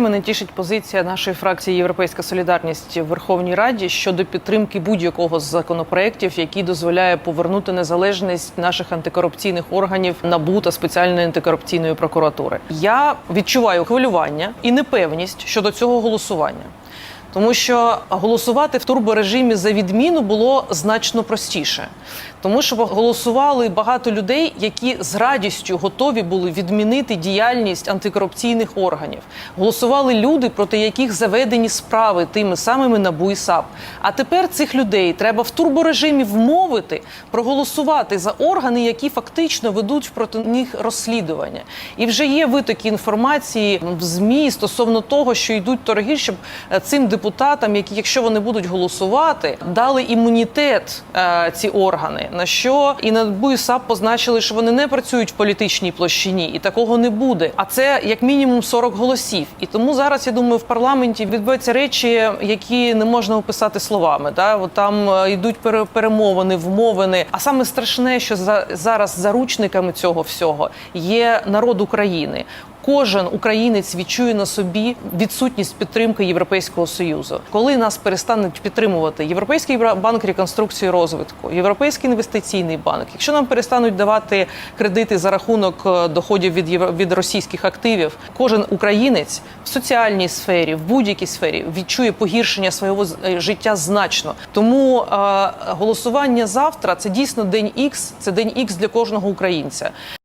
Мене тішить позиція нашої фракції Європейська Солідарність в Верховній Раді щодо підтримки будь-якого з законопроєктів, який дозволяє повернути незалежність наших антикорупційних органів НАБУ та спеціальної антикорупційної прокуратури. Я відчуваю хвилювання і непевність щодо цього голосування. Тому що голосувати в турборежимі за відміну було значно простіше, тому що голосували багато людей, які з радістю готові були відмінити діяльність антикорупційних органів. Голосували люди, проти яких заведені справи тими самими НАБУ і САП. А тепер цих людей треба в турборежимі вмовити проголосувати за органи, які фактично ведуть проти них розслідування. І вже є витоки інформації в змі стосовно того, що йдуть торги, щоб е, цим депутатам, які, якщо вони будуть голосувати, дали імунітет е, ці органи. На що і і САП позначили, що вони не працюють в політичній площині, і такого не буде. А це як мінімум 40 голосів. І тому зараз я думаю, в парламенті відбуваються речі, які не можна описати словами. Да? От там е, йдуть пере- перемовини, вмовини. А саме страшне, що за зараз заручниками цього всього є народ України. Кожен українець відчує на собі відсутність підтримки Європейського союзу. Коли нас перестануть підтримувати Європейський банк реконструкції розвитку, Європейський інвестиційний банк, якщо нам перестануть давати кредити за рахунок е, доходів від євро- від російських активів, кожен українець в соціальній сфері, в будь-якій сфері відчує погіршення свого е, життя значно. Тому е, голосування завтра це дійсно день Ікс, це день Ікс для кожного українця.